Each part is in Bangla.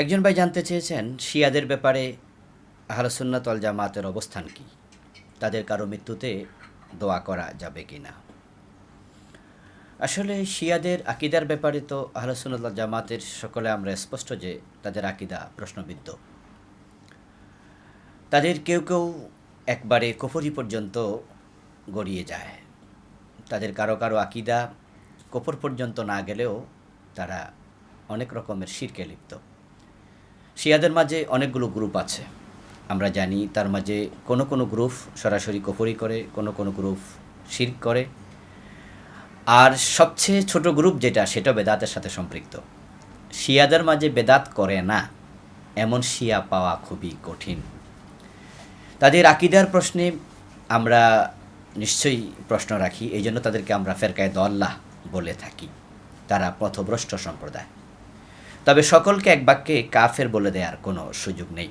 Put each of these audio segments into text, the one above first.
একজন ভাই জানতে চেয়েছেন, শিয়াদের ব্যাপারে আহলসুন্নাতল জামাতের অবস্থান কি? তাদের কারও মৃত্যুতে দোয়া করা যাবে কি না? আসলে শিয়াদের আকিদার ব্যাপারে তো আহলসুন্নাতল জামাতের সকলে আমরা স্পষ্ট যে তাদের আকিদা প্রশ্নবিদ্ধ। তাদের কেউ কেউ একবারে কফরি পর্যন্ত গড়িয়ে যায়। তাদের কারও কারও আকিদা কফর পর্যন্ত না গেলেও তারা অনেক রকমের শিরকে লিপ্ত। শিয়াদের মাঝে অনেকগুলো গ্রুপ আছে। আমরা জানি তার মাঝে কোনো কোনো গ্রুপ সরাসরি কফরি করে, কোনো কোনো গ্রুপ শির করে। আর সবচেয়ে ছোট গ্রুপ যেটা, সেটা বেদাতের সাথে সম্পৃক্ত। শিয়াদের মাঝে বেদাত করে না, এমন শিয়া পাওয়া খুবই কঠিন। তাদের আকিদার প্রশ্নে আমরা নিশ্চয়ই প্রশ্ন রাখি এই জন্য তাদেরকে আমরা ফেরকায় দল্লাহ বলে থাকি। তারা পথভ্রষ্ট সম্প্রদায়। তবে সকলকে এক বাক্যে কাফের বলে দেওয়ার কোনো সুযোগ নেই।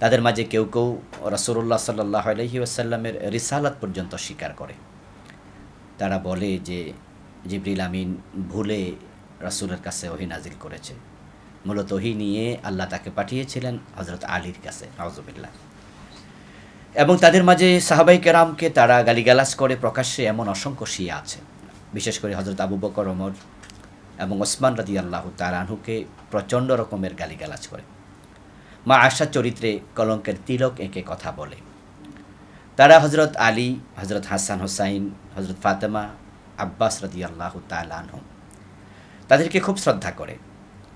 তাদের মাঝে কেউ কেউ রসুল্লাহ সাল্লাহ আলহি আসাল্লামের রিসালাত পর্যন্ত স্বীকার করে। তারা বলে যে, জিবরিল আমিন ভুলে রাসূলের কাছে ওহি নাজিল করেছে। মূলত ওহি নিয়ে আল্লাহ তাকে পাঠিয়েছিলেন হজরত আলীর কাছে নওয়াজবিল্লাহ এবং তাদের মাঝে সাহাবাই কেরামকে তারা গালিগালাজ করে প্রকাশ্যে এমন অসংখ্য শিয়া আছে। বিশেষ করে হজরত আবু বকর, ওমর এবং ওসমান রাদি আল্লাহ তালাহুকে প্রচণ্ড রকমের গালিগালাজ করে। মা আশা চরিত্রে কলঙ্কের তিলক এঁকে কথা বলে। তারা হজরত আলী হজরত হাসান হোসাইন হজরত ফাতেমা, আব্বাস রাদি আল্লাহ তালানহম তাদেরকে খুব শ্রদ্ধা করে।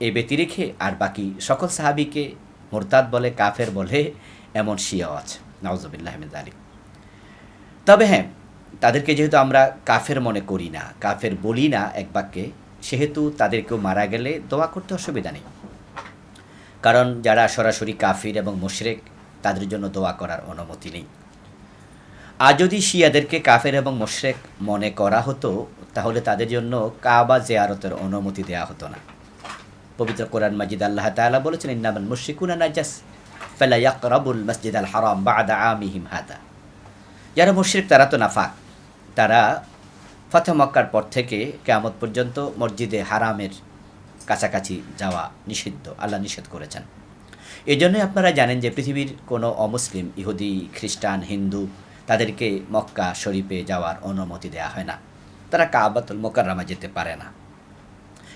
এই ব্যতি রেখে আর বাকি সকল সাহাবিকে মোরতাদ বলে, কাফের বলে এমন শিয়াও আছে। নওয়াজবিল্লাহ আহমেদ আলী তবে হ্যাঁ তাদেরকে যেহেতু আমরা কাফের মনে করি না, কাফের বলি না এক বাক্যে সেহেতু তাদেরকেও মারা গেলে দোয়া করতে অসুবিধা নেই। কারণ যারা সরাসরি কাফির এবং মুশরেক, তাদের জন্য দোয়া করার অনুমতি নেই। আর যদি শিয়াদেরকে কাফের এবং মুশরেক মনে করা হতো, তাহলে তাদের জন্য কাবা জেয়ারতের অনুমতি দেওয়া হতো না। পবিত্র কোরআন মাজিদ আল্লাহ তাআলা বলেছেন ইন্নামান মুশরিকুনা নাজাস, ফালা ইয়াকরাবুল মসজিদ আল হারাম বাদা আমিহিম হাদা। যারা মুশরিক, তারা তো নাফাক। তারা ফতে মক্কার পর থেকে কেয়ামত পর্যন্ত মসজিদে হারামের কাছাকাছি যাওয়া নিষিদ্ধ, আল্লাহ নিষেধ করেছেন। এই জন্যই আপনারা জানেন যে পৃথিবীর কোনো অমুসলিম, ইহুদি, খ্রিস্টান, হিন্দু তাদেরকে মক্কা শরীফে যাওয়ার অনুমতি দেওয়া হয় না। তারা কাবাতুল মোকাররামা যেতে পারে না।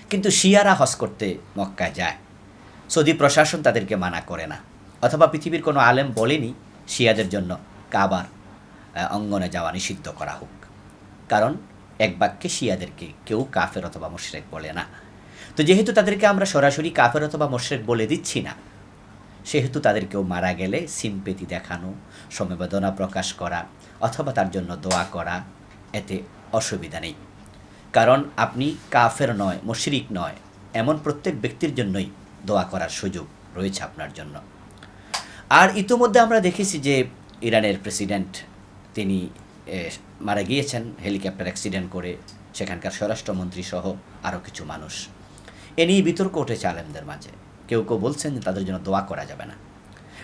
কিন্তু শিয়ারা হজ করতে মক্কায় যায়। সৌদি প্রশাসন তাদেরকে মানা করে না। অথবা পৃথিবীর কোনো আলেম বলেনি শিয়াদের জন্য কাবার অঙ্গনে যাওয়া নিষিদ্ধ করা হোক। কারণ এক বাক্যে শিয়াদেরকে কেউ কাফের অথবা মোশরেক বলে না। তো যেহেতু তাদেরকে আমরা সরাসরি কাফের অথবা মোশরেক বলে দিচ্ছি না, সেহেতু তাদেরকেও মারা গেলে সিম্পেতি দেখানো, সমবেদনা প্রকাশ করা অথবা তার জন্য দোয়া করা, এতে অসুবিধা নেই। কারণ আপনি কাফের নয়, মুশরিক নয়, এমন প্রত্যেক ব্যক্তির জন্যই দোয়া করার সুযোগ রয়েছে আপনার জন্য। আর ইতোমধ্যে আমরা দেখেছি যে ইরানের প্রেসিডেন্ট, তিনি মারা গিয়েছেন, হেলিকপ্টার অ্যাক্সিডেন্ট করে সেখানকার স্বরাষ্ট্রমন্ত্রী সহ আরও কিছু মানুষ। এ নিয়ে বিতর্ক উঠেছে আলেমদের মাঝে। কেউ কেউ বলছেন যে তাদের জন্য দোয়া করা যাবে না।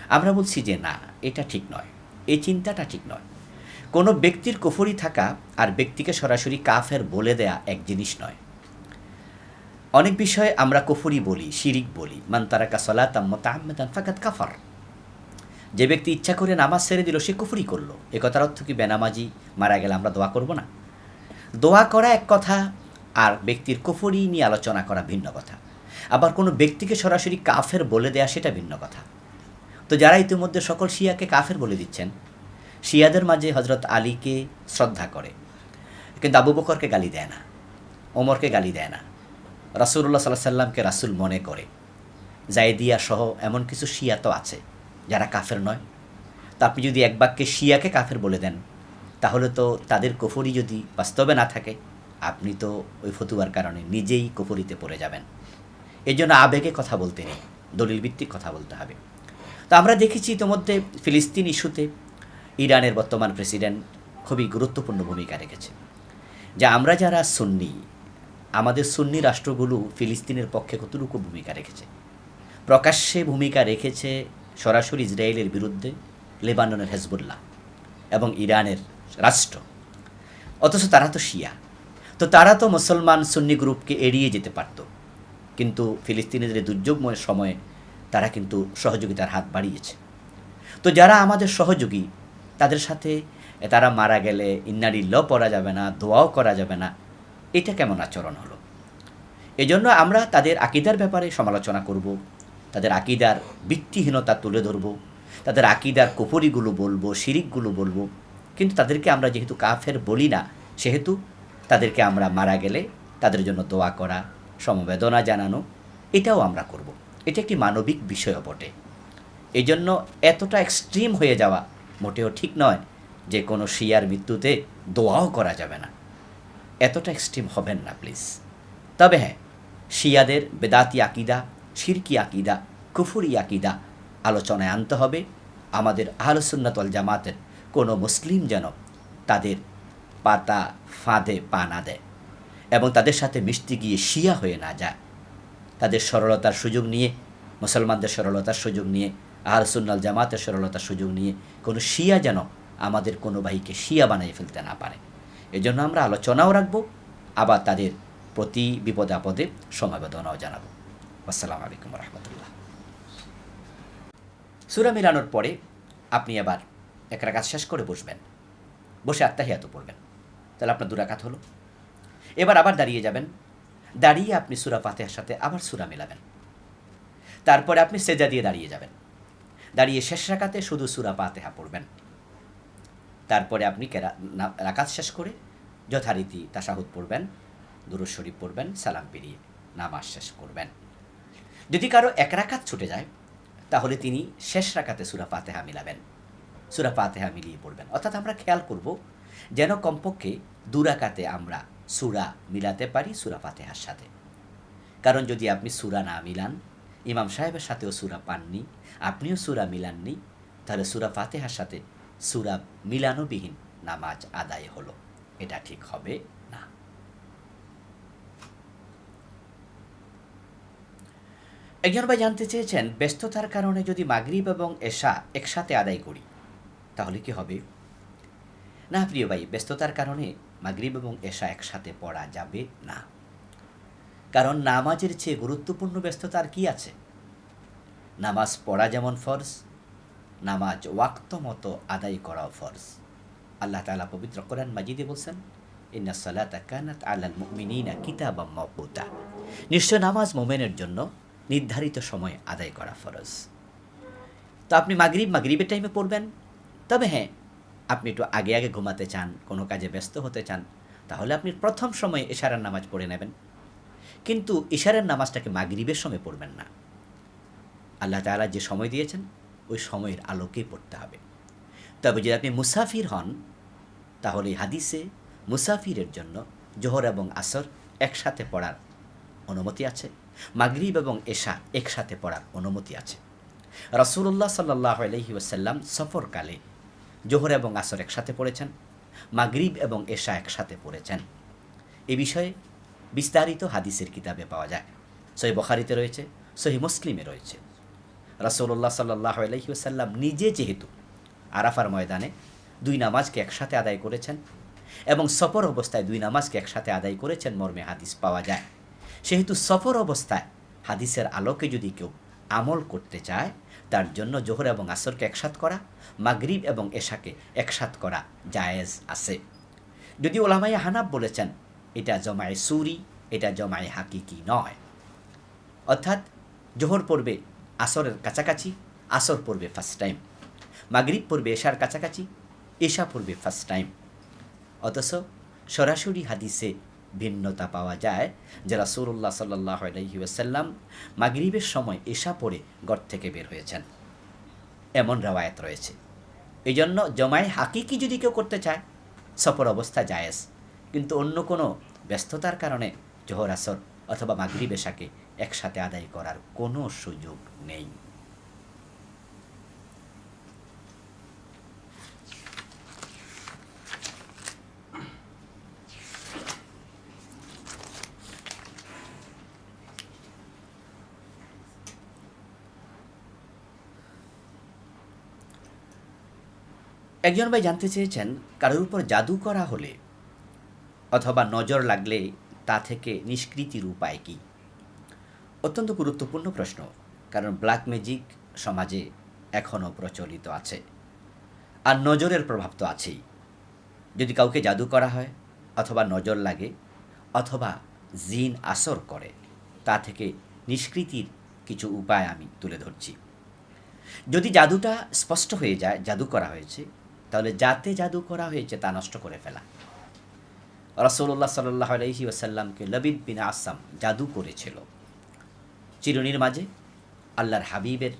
আমরা বলছি যে না, এটা ঠিক নয়। এই চিন্তাটা ঠিক নয়। কোনো ব্যক্তির কুফরি থাকা আর ব্যক্তিকে সরাসরি কাফের বলে দেয়া এক জিনিস নয়। অনেক বিষয়ে আমরা কুফরি বলি, শিরিক বলি। মান তারাকা সলাতাম মোতাহমেদান ফাকাত কাফার। যে ব্যক্তি ইচ্ছা করে নামাজ ছেড়ে দিল, সে কুফরি করল। এ কথার অর্থ কি? বেনামাজি মারা গেলে আমরা দোয়া করব না? দোয়া করা এক কথা, আর ব্যক্তির কুফরি নিয়ে আলোচনা করা ভিন্ন কথা। আবার কোনো ব্যক্তিকে সরাসরি কাফের বলে দেয়া সেটা ভিন্ন কথা। তো যারা ইতিমধ্যে সকল শিয়াকে কাফের বলে দিচ্ছেন, শিয়াদের মাঝে হজরত আলীকে শ্রদ্ধা করে। কিন্তু আবু বকরকে গালি দেয় না, ওমরকে গালি দেয় না। রাসুল্লাহ সাল্লাহ সাল্লামকে রাসুল মনে করে। জায়দিয়া সহ এমন কিছু শিয়া তো আছে। যারা কাফের নয়। তা আপনি যদি এক বাক্যে শিয়াকে কাফের বলে দেন, তাহলে তো তাদের কুফরি যদি বাস্তবে না থাকে, আপনি তো ওই ফতুয়ার কারণে নিজেই কুফরিতে পড়ে যাবেন। এই জন্য আবেগে কথা বলতে নেই দলিল ভিত্তিক কথা বলতে হবে। তো আমরা দেখেছি ইতিমধ্যে ফিলিস্তিন ইস্যুতে ইরানের বর্তমান প্রেসিডেন্ট খুবই গুরুত্বপূর্ণ ভূমিকা রেখেছে। যা আমরা যারা সুন্নি, আমাদের সুন্নি রাষ্ট্রগুলো ফিলিস্তিনের পক্ষে কতটুকু ভূমিকা রেখেছে? প্রকাশ্যে ভূমিকা রেখেছে সরাসরি ইসরায়েলের বিরুদ্ধে লেবাননের হেজবুল্লাহ এবং ইরানের রাষ্ট্র। অথচ তারা তো শিয়া। তো তারা তো মুসলমান সুন্নি গ্রুপকে এড়িয়ে যেতে পারত। কিন্তু ফিলিস্তিনিদের দুর্যোগময় সময়ে তারা কিন্তু সহযোগিতার হাত বাড়িয়েছে। তো যারা আমাদের সহযোগী, তাদের সাথে তারা মারা গেলে ইন্নারি ল পড়া যাবে না, দোয়াও করা যাবে না, এটা কেমন আচরণ হলো? এজন্য আমরা তাদের আকিদার ব্যাপারে সমালোচনা করব। তাদের আকিদার ভিত্তিহীনতা তুলে ধরব, তাদের আকিদার কুপুরিগুলো বলব, শিরিকগুলো বলব। কিন্তু তাদেরকে আমরা যেহেতু কাফের বলি না, সেহেতু তাদেরকে আমরা মারা গেলে তাদের জন্য দোয়া করা, সমবেদনা জানানো, এটাও আমরা করব। এটা একটি মানবিক বিষয় বটে। এই জন্য এতটা এক্সট্রিম হয়ে যাওয়া মোটেও ঠিক নয় যে কোনো শিয়ার মৃত্যুতে দোয়াও করা যাবে না। এতটা এক্সট্রিম হবেন না প্লিজ তবে হ্যাঁ শিয়াদের বেদাতি আকিদা শিরকি আকিদা, কুফুরি আকিদা আলোচনায় আনতে হবে। আমাদের আহলসুন্নাতল জামাতের কোনো মুসলিম যেন তাদের পাতা ফাঁদে পা না দেয় এবং তাদের সাথে মিশতে গিয়ে শিয়া হয়ে না যায়। তাদের সরলতার সুযোগ নিয়ে, মুসলমানদের সরলতার সুযোগ নিয়ে আহলসুন্নাল জামাতের সরলতার সুযোগ নিয়ে কোনো শিয়া যেন আমাদের কোনো ভাইকে শিয়া বানিয়ে ফেলতে না পারে। এজন্য আমরা আলোচনাও রাখব, আবার তাদের প্রতি বিপদে আপদে সমবেদনাও জানাব। আসসালামু আলাইকুম রহমতুল্লাহ। সুরা মিলানোর পরে আপনি আবার এক রাকাত শেষ করে বসবেন। বসে আত্মাহিয়াত পড়বেন। তাহলে আপনার দুরাকাত হলো। এবার আবার দাঁড়িয়ে যাবেন। দাঁড়িয়ে আপনি সুরা ফাতেহার সাথে আবার সুরা মেলাবেন। তারপরে আপনি সেজা দিয়ে দাঁড়িয়ে যাবেন। দাঁড়িয়ে শেষ রাকাতে শুধু সুরা পাতেহা পড়বেন। তারপরে আপনি রাকাত শেষ করে যথারীতি তাসাহুদ পড়বেন, দুরুদ শরীফ পড়বেন, সালাম পেরিয়ে নামাজ শেষ করবেন। যদি কারও এক রাকাত ছুটে যায়, তাহলে তিনি শেষ রাকাতে সুরা ফাতেহা মিলাবেন। সুরা ফাতেহা মিলিয়ে পড়বেন। অর্থাৎ আমরা খেয়াল করব যেন কমপক্ষে দুরাকাতে আমরা সুরা মিলাতে পারি সুরা ফাতেহার সাথে। কারণ যদি আপনি সুরা না মিলান, ইমাম সাহেবের সাথেও সুরা পাননি, আপনিও সুরা মিলাননি, তাহলে সুরা ফাতেহার সাথে সুরা মিলানোবিহীন নামাজ আদায় হলো। এটা ঠিক হবে না। একজন ভাই জানতে চেয়েছেন, ব্যস্ততার কারণে যদি মাগরিব এবং এশা একসাথে আদায় করি, তাহলে কি হবে? না, প্রিয় ভাই, ব্যস্ততার কারণে মাগরিব এবং এশা একসাথে পড়া যাবে না। কারণ নামাজের চেয়ে গুরুত্বপূর্ণ ব্যস্ততার কি আছে? নামাজ পড়া যেমন ফরজ, নামাজ ওয়াক্ত মতো আদায় করাও ফরজ। আল্লাহ তাআলা পবিত্র কোরআন মাজিদে বলছেন, ইন্না সালাতা কানাত আলাল মুমিনিনা মাওকুতা নিশ্চয় নামাজ মোমেনের জন্য নির্ধারিত সময় আদায় করা ফরজ। তো আপনি মাগরিব, মাগরিবের টাইমে পড়বেন। তবে হ্যাঁ আপনি একটু আগে আগে ঘুমাতে চান, কোনো কাজে ব্যস্ত হতে চান, তাহলে আপনি প্রথম সময়ে ইশারার নামাজ পড়ে নেবেন। কিন্তু ইশারের নামাজটাকে মাগরিবের সময় পড়বেন না। আল্লাহ তাআলা যে সময় দিয়েছেন, ওই সময়ের আলোকেই পড়তে হবে। তবে যদি আপনি মুসাফির হন, তাহলে হাদিসে মুসাফিরের জন্য জোহর এবং আসর একসাথে পড়ার অনুমতি আছে। মাগরিব এবং এশা একসাথে পড়ার অনুমতি আছে। রসুল্লাহ সাল্লাহ আলহি সফরকালে জোহর এবং আসর একসাথে পড়েছেন, মাগরিব এবং এশা একসাথে পড়েছেন। এ বিষয়ে বিস্তারিত হাদিসের কিতাবে পাওয়া যায়। সহি বখারিতে রয়েছে, সহি মুসলিমে রয়েছে। রাসৌল্লাহ সাল্লাহ আলহিউসাল্লাম নিজে যেহেতু আরাফার ময়দানে দুই নামাজকে একসাথে আদায় করেছেন এবং সফর অবস্থায় দুই নামাজকে একসাথে আদায় করেছেন মর্মে হাদিস পাওয়া যায়। সেহেতু সফর অবস্থায় হাদিসের আলোকে যদি কেউ আমল করতে চায়, তার জন্য জোহর এবং আসরকে একসাথ করা, মাগরিব এবং এশাকে একসাথ করা জায়েজ আছে। যদি ওলামাইয়া হানাব বলেছেন, এটা জমায় সুরি, এটা জমায় হাকিকি নয়। অর্থাৎ জোহর পড়বে আসরের কাছাকাছি, আসর পড়বে ফার্স্ট টাইম মাগরিব পড়বে এশার কাছাকাছি, এশা পড়বে ফার্স্ট টাইম অথচ সরাসরি হাদিসে ভিন্নতা পাওয়া যায়, যে রাসূলুল্লাহ সাল্লাহ আলহি ওয়াসাল্লাম মাগরিবের সময় এশা পড়ে গড় থেকে বের হয়েছেন। এমন রেওয়ায়ত রয়েছে। এই জন্য জমায় হাকিকি যদি কেউ করতে চায়, সফর অবস্থা জায়েজ। কিন্তু অন্য কোনো ব্যস্ততার কারণে জোহর আসর অথবা মাগরিব এশাকে একসাথে আদায় করার কোনো সুযোগ নেই। একজন ভাই জানতে চেয়েছেন, কারোর উপর জাদু করা হলে অথবা নজর লাগলে তা থেকে নিষ্কৃতির উপায় কী? অত্যন্ত গুরুত্বপূর্ণ প্রশ্ন, কারণ ব্ল্যাক ম্যাজিক সমাজে এখনও প্রচলিত আছে আর নজরের প্রভাব তো আছেই। যদি কাউকে জাদু করা হয়, অথবা নজর লাগে, অথবা জিন আসর করে, তা থেকে নিষ্কৃতির কিছু উপায় আমি তুলে ধরছি। যদি জাদুটা স্পষ্ট হয়ে যায়, জাদু করা হয়েছে তাহলে যাতে জাদু করা হয়েছে তা নষ্ট করে ফেলা। রসল্লাহ সাল্লাহ ওসাল্লামকে লবিদ বিন আসাম জাদু করেছিল। চিরুনির মাঝে আল্লাহর হাবিবের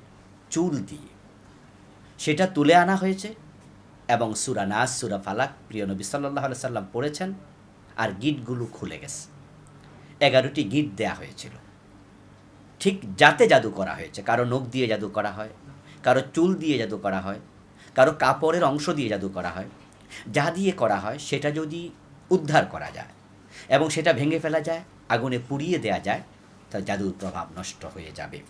চুল দিয়ে। সেটা তুলে আনা হয়েছে এবং সুরা নাস, সুরা ফালাক প্রিয় নবী সাল্লাহ সাল্লাম পড়েছেন আর গিটগুলো খুলে গেছে। এগারোটি গিট দেয়া হয়েছিল। ঠিক যাতে জাদু করা হয়েছে, কারও নখ দিয়ে জাদু করা হয়, কারও চুল দিয়ে জাদু করা হয় কারও কাপড়ের অংশ দিয়ে জাদু করা হয়, যা দিয়ে করা হয় সেটা যদি উদ্ধার করা যায় এবং সেটা ভেঙে ফেলা যায়, আগুনে পুড়িয়ে দেয়া যায়, তা জাদুর প্রভাব নষ্ট হয়ে যাবে।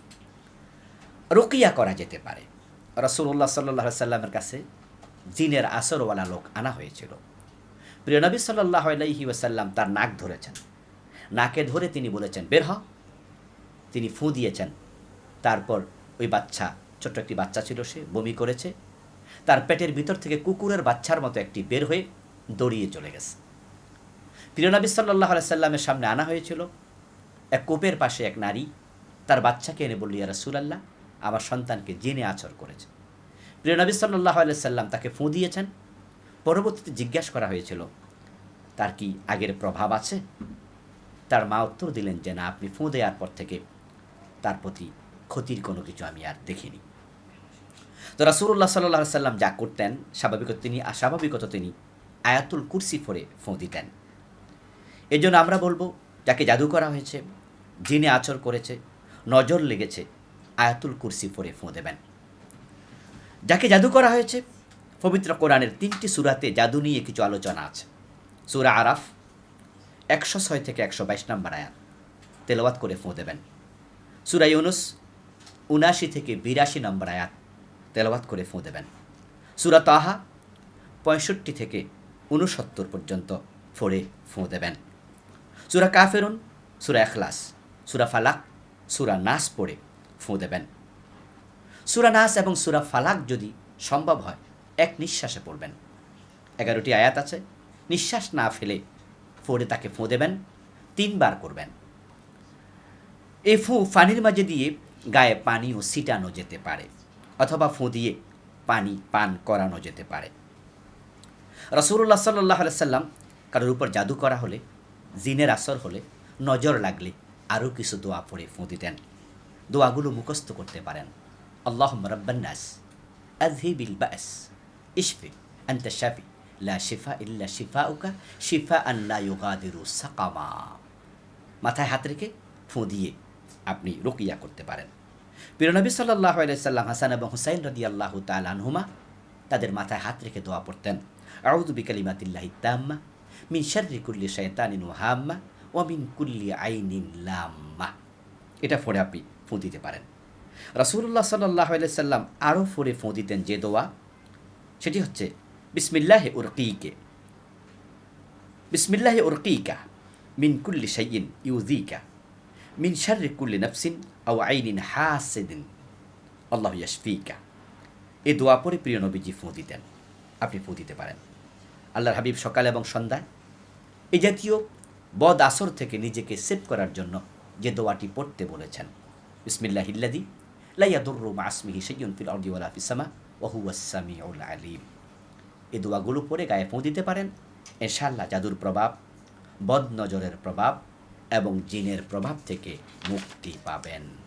রকিয়া করা যেতে পারে। রসুল্লাহ সাল্লাহ সাল্লামের কাছে জিনের আসরওয়ালা লোক আনা হয়েছিল। প্রিয় নবী সাল্লাহ আলাইহি ওয়াসাল্লাম তার নাক ধরেছেন। নাকে ধরে তিনি বলেছেন, বের হ। তিনি ফুঁ দিয়েছেন। তারপর ওই বাচ্চা, ছোট্ট একটি বাচ্চা ছিল সে, বমি করেছে। তার পেটের ভিতর থেকে কুকুরের বাচ্চার মতো একটি বের হয়ে দড়িয়ে চলে গেছে। প্রিয় নবী সাল্লাহ সাল্লামের সামনে আনা হয়েছিল, এক কূপের পাশে এক নারী তার বাচ্চাকে এনে বলল, ইয়া রাসূলাল্লাহ, আমার সন্তানকে জেনে আচর করেছে। প্রিয় নবী সাল্লাহ সাল্লাম তাকে ফুঁ দিয়েছেন। পরবর্তীতে জিজ্ঞাসা করা হয়েছিল, তার কি আগের প্রভাব আছে? তার মা উত্তর দিলেন যে, না, আপনি ফুঁ দেওয়ার পর থেকে তার প্রতি ক্ষতির কোনো কিছু আমি আর দেখিনি। তো রাসুল্লাহ সাল্লাহ সাল্লাম যা করতেন স্বাভাবিকত তিনি স্বাভাবিকত তিনি আয়াতুল কুরসি ফোরে ফোঁ দিতেন। এই জন্য আমরা বলব, যাকে জাদু করা হয়েছে, যিনি আচর করেছে, নজর লেগেছে, আয়াতুল কুরসি ফোরে ফোঁ দেবেন। যাকে জাদু করা হয়েছে, পবিত্র কোরআনের তিনটি সুরাতে জাদু নিয়ে কিছু আলোচনা আছে। সুরা আরাফ, একশো ছয় থেকে একশো বাইশ নম্বর আয়াত। তেলাওয়াত করে ফোঁ দেবেন। সুরা ইউনুস, উনাশি থেকে বিরাশি নম্বর আয়াত। তেলাওয়াত করে ফোঁ দেবেন। সুরা তাহা পঁয়ষট্টি থেকে উনসত্তর পর্যন্ত ফোড়ে ফোঁ দেবেন। সুরা কাফেরুন, সুরা এখলাস সুরা ফালাক, সুরা নাস পড়ে ফোঁ দেবেন। সুরা নাস এবং সুরা ফালাক যদি সম্ভব হয়, এক নিঃশ্বাসে পড়বেন। এগারোটি আয়াত আছে, নিঃশ্বাস না ফেলে ফোড়ে তাকে ফোঁ দেবেন, তিনবার করবেন। এ ফু পানির মাঝে দিয়ে গায়ে পানিও ছিটানো যেতে পারে। অথবা ফু দিয়ে পানি পান করানো যেতে পারে। রসুল্লাহ সাল্লাহ সাল্লাম কারোর উপর জাদু করা হলে, জিনের আসর হলে নজর লাগলে আরও কিছু দোয়া পড়ে ফু দিতেন দোয়াগুলো মুখস্থ করতে পারেন। আল্লাহ রব্বান্নাস আজহিবিল বাস ইশফি আন্তা শাফি, লা শিফা ইল্লা শিফা উকা শিফা আল্লা ইউগাদিরু সাকামা। মাথায় হাত রেখে ফুঁ দিয়ে আপনি রুকিয়া করতে পারেন। পিরনবী সাল্লাহ সাল্লাম হাসান এবং হুসাইন রদি আল্লাহ তালহুমা তাদের মাথায় হাত রেখে দোয়া পড়তেন আউদু বিকালিমাতিল্লাহি তাম্মা, মিন শাররি কুল্লি শায়তানিন ওয়াহাম্মা ও মিন কুল্লি আইনিন লাম্মা। এটা ফোরে আপনি ফুঁ দিতে পারেন। রসুল্লাহ সাল্লাহ সাল্লাম আরও ফোরে ফুঁ দিতেন যে দোয়া, সেটি হচ্ছে, বিসমিল্লাহে উরকিকে, বিসমিল্লাহে উরকিকা, মিন কুল্লি শাইইন ইউজিকা মিন শাররি কুল্লি নাফসিন আও আইনিন হাসিদিন আল্লাহ ইয়াশফিকা এই দোয়া পরে প্রিয় নবীজি ফুঁ দিতেন। আপনি ফুঁ দিতে পারেন। আল্লাহর হাবিব সকাল এবং সন্ধ্যায় এই জাতীয় বদ আসর থেকে নিজেকে সেভ করার জন্য যে দোয়াটি পড়তে বলেছেন। বিসমিল্লাহ ইল্লাদি লাইয়াদুরু মাসমিহি সাইয়ুন ফিল আরদি ওয়ালা ফিস সামা ওয়া হুয়াস সামিউল আলিম। এই দোয়াগুলো পরে গায়ে ফুঁ দিতে পারেন। ইনশাআল্লাহ জাদুর প্রভাব বদ নজরের প্রভাব এবং জিনের প্রভাব থেকে মুক্তি পাবেন।